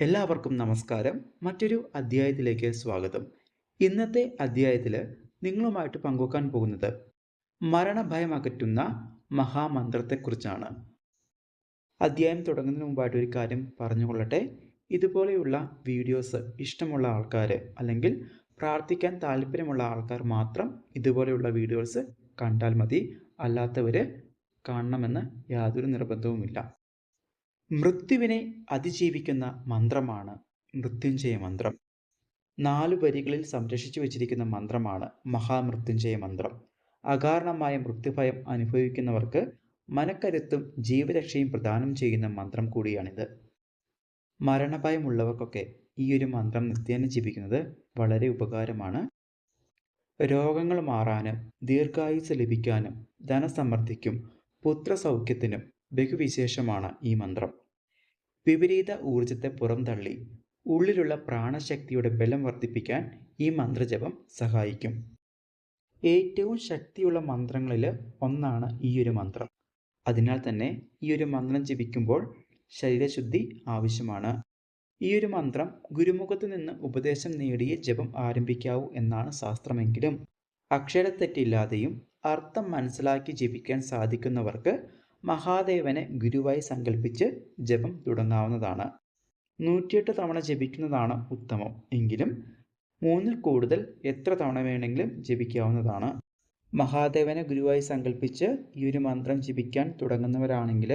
എല്ലാവർക്കും നമസ്കാരം. മറ്റൊരു അധ്യായത്തിലേക്ക് സ്വാഗതം. ഇന്നത്തെ അധ്യായത്തിൽ നിങ്ങളുമായിട്ട് പങ്കുവെക്കാൻ പോകുന്നത് മരണഭയം അകറ്റുന്ന മഹാമന്ത്രത്തെക്കുറിച്ചാണ്. അധ്യായം തുടങ്ങുന്നതിന് മുമ്പായിട്ട് ഒരു കാര്യം പറഞ്ഞുകൊള്ളട്ടെ. ഇതുപോലെയുള്ള വീഡിയോസ് ഇഷ്ടമുള്ള ആൾക്കാർ അല്ലെങ്കിൽ പ്രാർത്ഥിക്കാൻ താല്പര്യമുള്ള ആൾക്കാർ മാത്രം ഇതുപോലെയുള്ള വീഡിയോസ് കണ്ടാൽ മതി. അല്ലാത്തവർ കാണണമെന്ന് യാതൊരു നിർബന്ധവുമില്ല. മൃത്യുവിനെ അതിജീവിക്കുന്ന മന്ത്രമാണ് മൃത്യുഞ്ജയ മന്ത്രം. നാലു വരികളിൽ സംരക്ഷിച്ചു വച്ചിരിക്കുന്ന മന്ത്രമാണ് മഹാമൃത്യുഞ്ജയ മന്ത്രം. അകാരണമായ മൃത്യുഭയം അനുഭവിക്കുന്നവർക്ക് മനക്കരുത്തും ജീവരക്ഷയും പ്രദാനം ചെയ്യുന്ന മന്ത്രം കൂടിയാണിത്. മരണഭയമുള്ളവർക്കൊക്കെ ഈ ഒരു മന്ത്രം നിത്യേന ജീവിക്കുന്നത് വളരെ ഉപകാരമാണ്. രോഗങ്ങൾ മാറാനും ദീർഘായുസ് ലഭിക്കാനും ധനസമൃദ്ധിക്കും പുത്രസൗഖ്യത്തിനും ബഹുവിശേഷമാണ് ഈ മന്ത്രം. വിപരീത ഊർജത്തെ പുറംതള്ളി ഉള്ളിലുള്ള പ്രാണശക്തിയുടെ ബലം വർദ്ധിപ്പിക്കാൻ ഈ മന്ത്രജപം സഹായിക്കും. ഏറ്റവും ശക്തിയുള്ള മന്ത്രങ്ങളിൽ ഒന്നാണ് ഈ ഒരു മന്ത്രം. അതിനാൽ തന്നെ ഈ ഒരു മന്ത്രം ജപിക്കുമ്പോൾ ശരീരശുദ്ധി ആവശ്യമാണ്. ഈ ഒരു മന്ത്രം ഗുരുമുഖത്ത് നിന്ന് ഉപദേശം നേടിയ ജപം ആരംഭിക്കാവൂ എന്നാണ് ശാസ്ത്രമെങ്കിലും. അക്ഷരത്തെറ്റില്ലാതെയും അർത്ഥം മനസ്സിലാക്കി ജപിക്കാൻ സാധിക്കുന്നവർക്ക് മഹാദേവനെ ഗുരുവായി സങ്കല്പിച്ച് ജപം തുടങ്ങാവുന്നതാണ്. നൂറ്റിയെട്ട് തവണ ജപിക്കുന്നതാണ് ഉത്തമം. എങ്കിലും മൂന്നിൽ കൂടുതൽ എത്ര തവണ വേണമെങ്കിലും ജപിക്കാവുന്നതാണ്. മഹാദേവനെ ഗുരുവായി സങ്കല്പിച്ച് ഈ ഒരു മന്ത്രം ജപിക്കാൻ തുടങ്ങുന്നവരാണെങ്കിൽ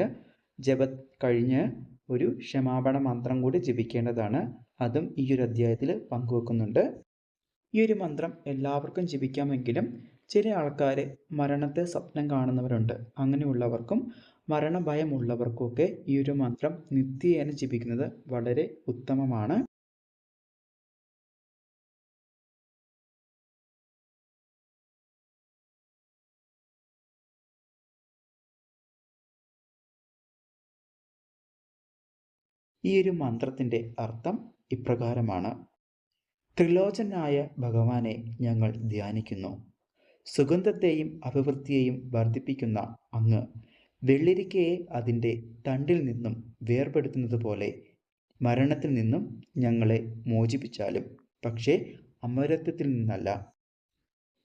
ജപ കഴിഞ്ഞ് ഒരു ക്ഷമാപണ മന്ത്രം കൂടി ജപിക്കേണ്ടതാണ്. അതും ഈ ഒരു അധ്യായത്തിൽ പങ്കുവെക്കുന്നുണ്ട്. ഈ ഒരു മന്ത്രം എല്ലാവർക്കും ജപിക്കാമെങ്കിലും ചില ആൾക്കാർ മരണത്തെ സ്വപ്നം കാണുന്നവരുണ്ട്. അങ്ങനെയുള്ളവർക്കും മരണഭയമുള്ളവർക്കുമൊക്കെ ഈ ഒരു മന്ത്രം നിത്യേന ജപിക്കുന്നത് വളരെ ഉത്തമമാണ്. ഈ ഒരു മന്ത്രത്തിന്റെ അർത്ഥം ഇപ്രകാരമാണ്. ത്രിലോചനായ ഭഗവാനെ ഞങ്ങൾ ധ്യാനിക്കുന്നു. സുഗന്ധത്തെയും അഭിവൃദ്ധിയെയും വർദ്ധിപ്പിക്കുന്ന അങ്ങ് വെള്ളിരിക്കയെ അതിന്റെ തണ്ടിൽ നിന്നും വേർപെടുത്തുന്നത് പോലെ മരണത്തിൽ നിന്നും ഞങ്ങളെ മോചിപ്പിച്ചാലും പക്ഷേ അമരത്വത്തിൽ നിന്നല്ല.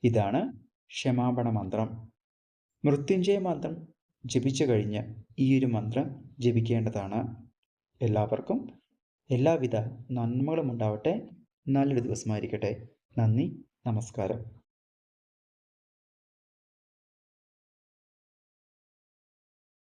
ഇതാണ് ക്ഷമാപണ മന്ത്രം. മൃത്യുഞ്ജയ മന്ത്രം ജപിച്ചു കഴിഞ്ഞ് ഈ ഒരു മന്ത്രം ജപിക്കേണ്ടതാണ്. എല്ലാവർക്കും എല്ലാവിധ നന്മകളും ഉണ്ടാവട്ടെ. നല്ലൊരു ദിവസമായിരിക്കട്ടെ. നന്ദി നമസ്കാരം.